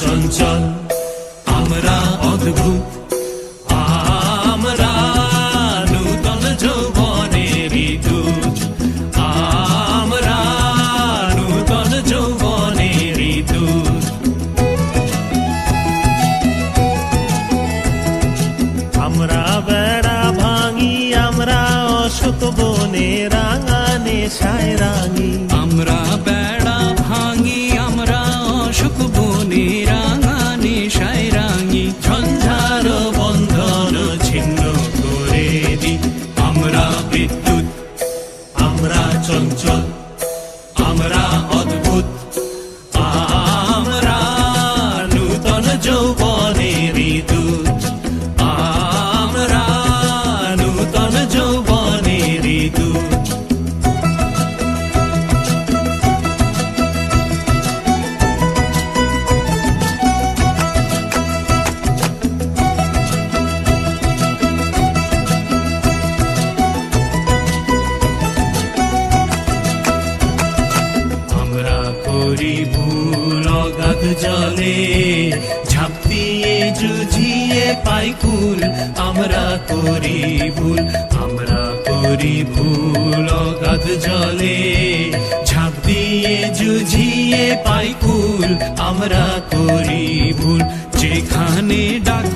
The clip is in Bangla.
চঞ্চল, আমরা অদ্ভুত, আমরা আমরা আমরা বেড়া ভাঙি, আমরা অশোক বনে রাঙা নেশায় রাঙি। আমরা চঞ্চল আমরা অদ্ভুত। করি ভুল অগাধ জলে, ঝাঁপ দিয়ে জুঝিয়ে পাই কুল আমরা করি ভুল, আমরা করি ভুল অগাধ জলে, ঝাঁপ জুঝিয়ে পাই কুল আমরা করি ভুল, যেখানে ডাক